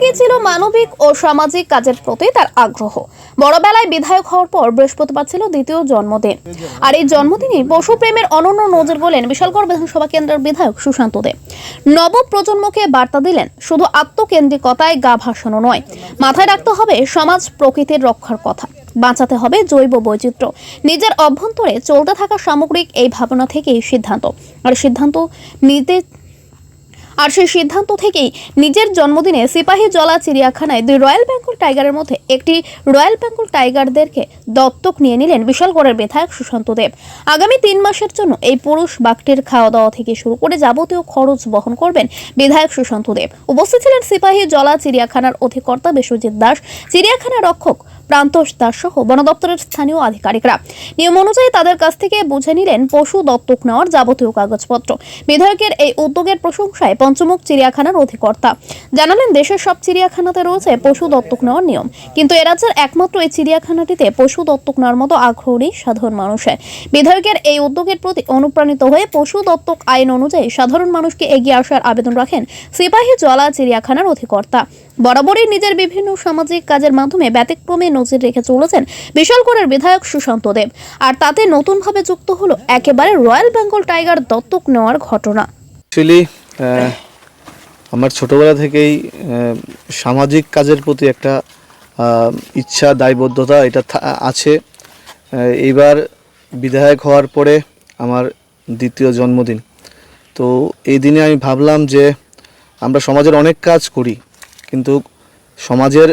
থেকেই ছিল মানবিক ও সামাজিক কাজের প্রতি তার আগ্রহ। বড়বেলায় বিধায়ক হওয়ার পর বৃহস্পতিবার ছিল দ্বিতীয় জন্মদিন। আর এই জন্মদিনে পশুপ্রেমের অনন্য নজর বলেন বিশালগড় বিধানসভা কেন্দ্রের বিধায়ক সুশান্ত দেব নব প্রজন্মকে বার্তা দিলেন, শুধু আত্মকেন্দ্রিকতায় গা ভাসানো নয়, মাথায় রাখতে হবে সমাজ প্রকৃতির রক্ষার কথা। বাঁচাতে হবে জৈব বৈচিত্র্য। নিজের অভ্যন্তরে চলতে থাকা সামগ্রিক এই ভাবনা থেকেই সিদ্ধান্ত। আর সিদ্ধান্ত নিতে আর সেই সিদ্ধান্ত থেকেই নিজের জন্মদিনে সিপাহী জলা চিড়িয়াখানায় দুই রয়্যাল বেঙ্গল টাইগারের মধ্যে একটি রয়্যাল বেঙ্গল টাইগারদেরকে দত্তক নিয়ে নিলেন বিশালগড়ের বিধায়ক সুশান্ত দেব। আগামী তিন মাসের জন্য এই পুরুষ বাঘটির খাওয়া দাওয়া থেকে শুরু করে যাবতীয় খরচ বহন করবেন বিধায়ক সুশান্ত দেব। উপস্থিত ছিলেন সিপাহী জলা চিড়িয়াখানার অধিকর্তা বিশ্বজিৎ দাস। চিড়িয়াখানা রক্ষক প্রান্তোষ দাস সহ বন দপ্তরের স্থানীয় আধিকারিকরা। নিয়ম অনুযায়ী তাদের কাছ থেকে বুঝে নিলেন পশু দত্তক নেওয়ার যাবতীয় কাগজপত্র। বিধায়কের এই উদ্যোগের প্রশংসায় পঞ্চমুখ চিড়িয়াখানার অধিকর্তা জানালেন, দেশের সব চিড়িয়াখানাতে রয়েছে পশু দত্তক নেওয়ার নিয়ম। কিন্তু এ রাজ্যের একমাত্র এই চিড়িয়াখানাটিতে পশু দত্তক নেওয়ার মতো আগ্রহ নেই সাধারণ মানুষের। বিধায়কের এই উদ্যোগের প্রতি অনুপ্রাণিত হয়ে পশু দত্তক আইন অনুযায়ী সাধারণ মানুষকে এগিয়ে আসার আবেদন রাখেন সিপাহী জলা চিড়িয়াখানার অধিকর্তা। বরাবরই নিজের বিভিন্ন সামাজিক কাজের মাধ্যমে ব্যতিক্রমে নজির রেখে চলেছেন বিশালগড়ের বিধায়ক সুশান্ত দেব। আর তাতে নতুনভাবে যুক্ত হলো একেবারে রয়্যাল বেঙ্গল টাইগার দত্তক নেওয়ার ঘটনা। অ্যাকচুয়ালি আমার ছোটবেলা থেকেই সামাজিক কাজের প্রতি একটা ইচ্ছা, দায়বদ্ধতা এটা আছে। এইবার বিধায়ক হওয়ার পরে আমার দ্বিতীয় জন্মদিন। তো এই দিনে আমি ভাবলাম যে আমরা সমাজের অনেক কাজ করি। কিন্তু সমাজের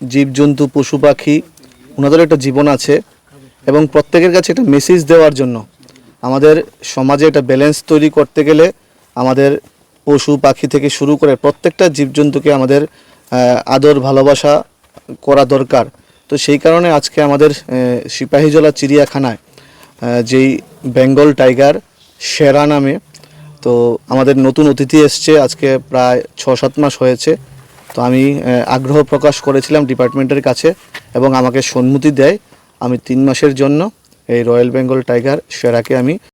জীবজন্তু, পশু পাখি ওনাদের একটা জীবন আছে এবং প্রত্যেকের কাছে একটা মেসেজ দেওয়ার জন্য। আমাদের সমাজে একটা ব্যালেন্স তৈরি করতে গেলে আমাদের পশু পাখি থেকে শুরু করে প্রত্যেকটা জীবজন্তুকে আমাদের আদর, ভালোবাসা করা দরকার। তো সেই কারণে আজকে আমাদের সিপাহীজলা চিড়িয়াখানায় যেই বেঙ্গল টাইগার, সেরা নামে, তো আমাদের নতুন অতিথি এসছে, আজকে প্রায় ছ সাত মাস হয়েছে। তো আমি আগ্রহ প্রকাশ করেছিলাম ডিপার্টমেন্টের কাছে এবং আমাকে সম্মতি দেয় আমি তিন মাসের জন্য এই রয়্যাল বেঙ্গল টাইগার সেরাকে আমি